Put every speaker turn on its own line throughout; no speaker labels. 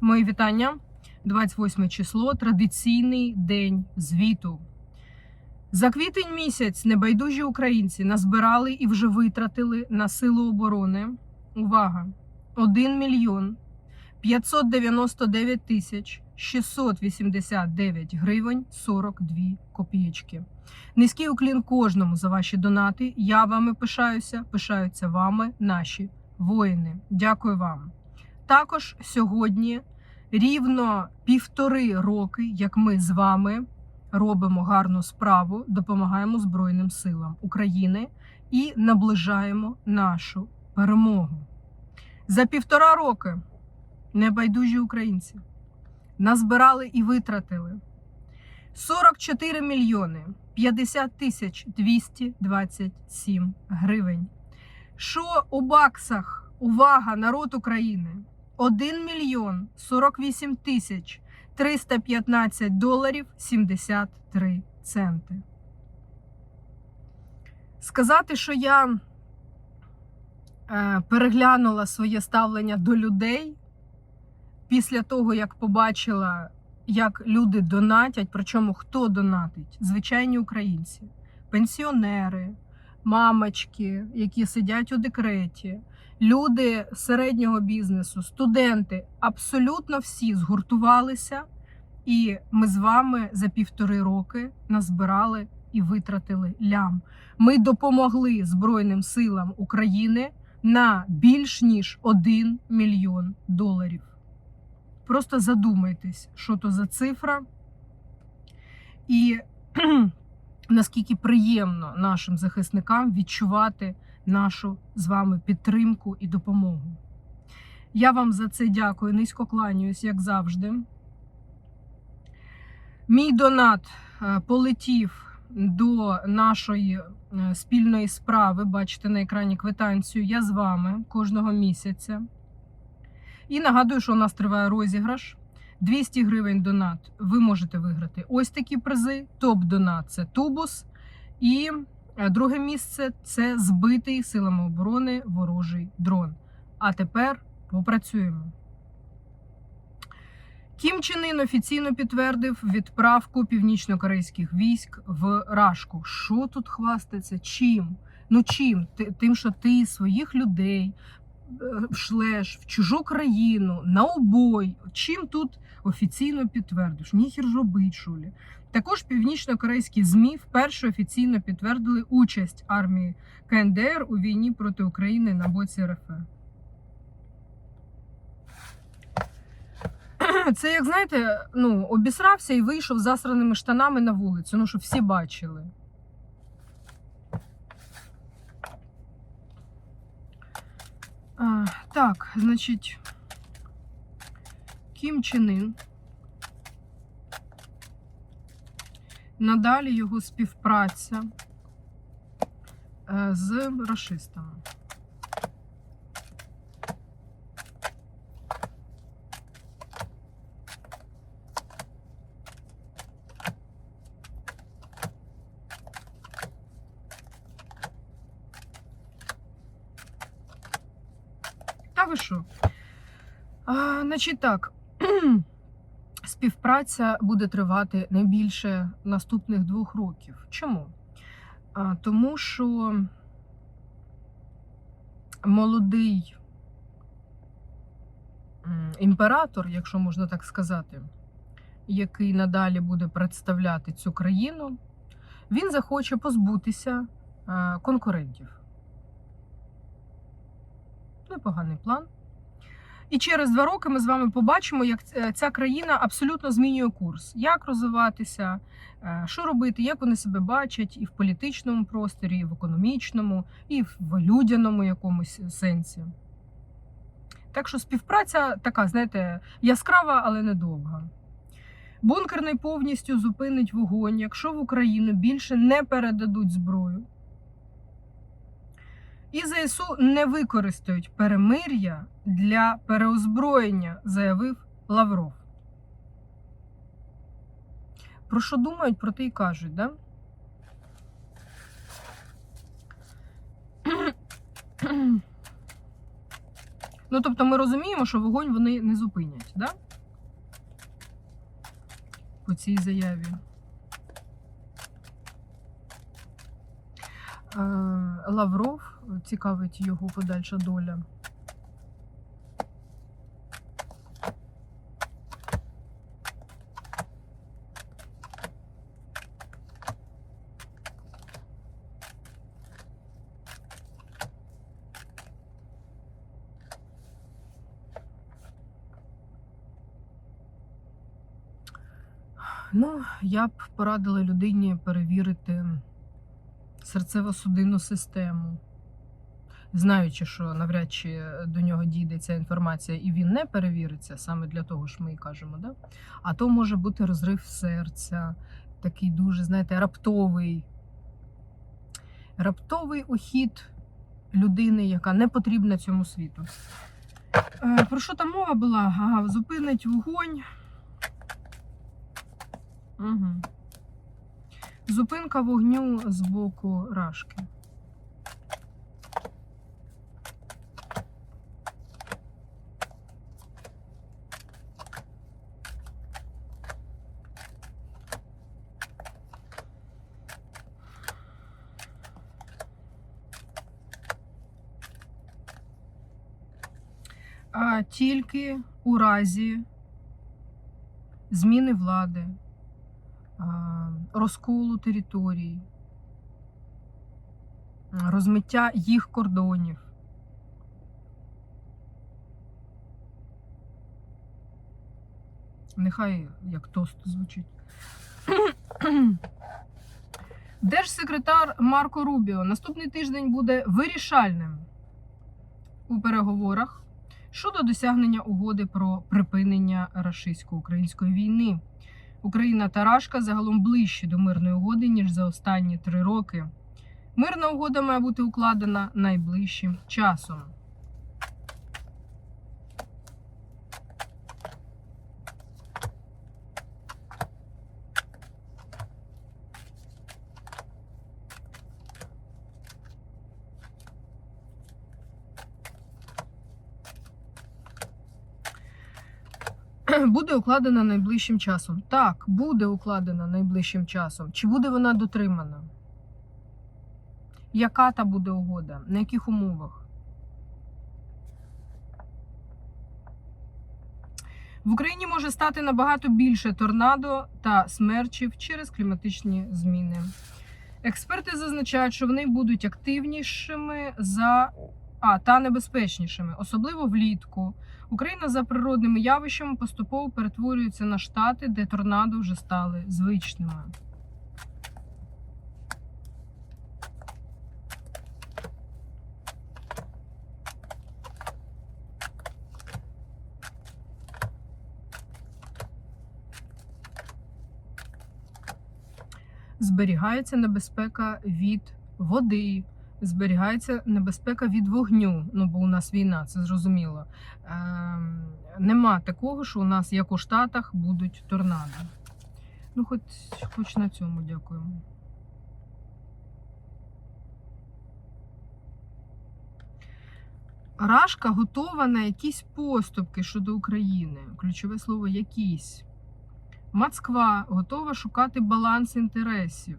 Мої вітання. 28 число, традиційний день звіту. За квітень місяць небайдужі українці назбирали і вже витратили на силу оборони. Увага! 1 мільйон 599 тисяч 689 гривень 42 копійки. Низький уклін кожному за ваші донати. Я вами пишаюся, пишаються вами наші воїни. Дякую вам. Також сьогодні рівно півтори роки, як ми з вами робимо гарну справу, допомагаємо Збройним силам України і наближаємо нашу перемогу. За півтора роки небайдужі українці назбирали і витратили 44 мільйони 50 тисяч 227 гривень. Що у баксах? Увага, народ України! 1 мільйон 48 тисяч 315 доларів 73 центи. Сказати, що я е, переглянула своє ставлення до людей після того, як побачила, як люди донатять, причому хто донатить? Звичайні українці, пенсіонери, мамочки, які сидять у декреті, люди середнього бізнесу, студенти абсолютно всі згуртувалися, і ми з вами за півтори роки назбирали і витратили лям. Ми допомогли Збройним силам України на більш ніж 1 мільйон доларів. Просто задумайтесь, що то за цифра, і наскільки приємно нашим захисникам відчувати нашу з вами підтримку і допомогу. Я вам за це дякую, низько кланяюсь, як завжди. Мій донат е, полетів до нашої е, спільної справи. Бачите на екрані квитанцію. Я з вами кожного місяця. І нагадую, що у нас триває розіграш. 200 гривень донат. Ви можете виграти ось такі призи. Топ-донат це тубус. І друге місце це збитий силами оборони ворожий дрон. А тепер попрацюємо. Кім Чен Ін офіційно підтвердив відправку північно-корейських військ в Рашку. Що тут хвастаться? Чим? Ну чим? Тим, що ти своїх людей е, шлеш в чужу країну на обой. Чим тут офіційно підтвердиш? Ніхер робить, шулі. Також північно-корейські ЗМІ вперше офіційно підтвердили участь армії КНДР у війні проти України на боці РФ. Це, як знаєте, ну, обісрався і вийшов засраними штанами на вулицю, ну, щоб всі бачили. А, так, значить, Кім Чен Ін. Надалі його співпраця е, з расистами. Ви? А, значить так. Співпраця буде тривати не більше наступних двох років. Чому? А, тому що молодий імператор, якщо можна так сказати, який надалі буде представляти цю країну, він захоче позбутися а, конкурентів. Непоганий план. І через два роки ми з вами побачимо, як ця країна абсолютно змінює курс, як розвиватися, е, що робити, як вони себе бачать і в політичному просторі, і в економічному, і в людяному якомусь сенсі. Так що співпраця така, знаєте, яскрава, але недовга. Бункерний повністю зупинить вогонь, якщо в Україну більше не передадуть зброю. І ЗСУ не використають перемир'я для переозброєння, заявив Лавров. Про що думають, про те й кажуть, да? Ну, тобто, ми розуміємо, що вогонь вони не зупинять, да? по цій заяві. Е, Лавров цікавить його подальша доля. Ну, я б порадила людині перевірити серцево-судинну систему. Знаючи, що навряд чи до нього дійде ця інформація, і він не перевіриться, саме для того ж ми і кажемо, да? а то може бути розрив серця, такий дуже, знаєте, раптовий. Раптовий ухід людини, яка не потрібна цьому світу. Е, Про що там мова була? Ага, зупинить вогонь. Угу. Зупинка вогню з боку рашки. А тільки у разі зміни влади, розколу територій, розмиття їх кордонів. Нехай як тост звучить. Держсекретар Марко Рубіо наступний тиждень буде вирішальним у переговорах щодо досягнення угоди про припинення рашистсько-української війни. Україна та Рашка загалом ближче до мирної угоди, ніж за останні три роки. Мирна угода має бути укладена найближчим часом. Буде укладена найближчим часом. Так, буде укладена найближчим часом. Чи буде вона дотримана? Яка та буде угода? На яких умовах? В Україні може стати набагато більше торнадо та смерчів через кліматичні зміни. Експерти зазначають, що вони будуть активнішими за а, та небезпечнішими, особливо влітку. Україна за природними явищами поступово перетворюється на штати, де торнадо вже стали звичними. Зберігається небезпека від води, зберігається небезпека від вогню. Ну, бо у нас війна, це зрозуміло. Ем, нема такого, що у нас, як у Штатах, будуть торнадо. Ну, хоч, хоч на цьому дякуємо. Рашка готова на якісь поступки щодо України. Ключове слово якісь. Москва готова шукати баланс інтересів.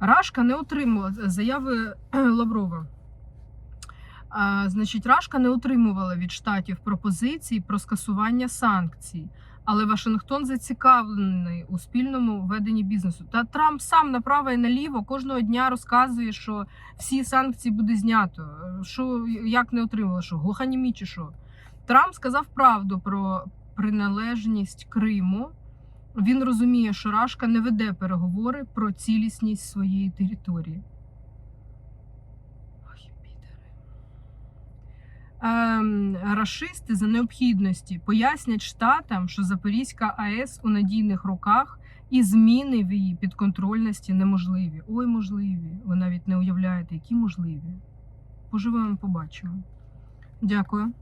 Рашка не отримувала заяви Лаврова. А, значить, Рашка не отримувала від штатів пропозицій про скасування санкцій, але Вашингтон зацікавлений у спільному веденні бізнесу. Та Трамп сам направо і наліво кожного дня розказує, що всі санкції буде знято. Що як не отримала, що глуханімі чи що. Трамп сказав правду про приналежність Криму. Він розуміє, що Рашка не веде переговори про цілісність своєї території. Ой. Ем, рашисти за необхідності пояснять штатам, що Запорізька АЕС у надійних руках і зміни в її підконтрольності неможливі. Ой, можливі. Ви навіть не уявляєте, які можливі. Поживемо, побачимо. Дякую.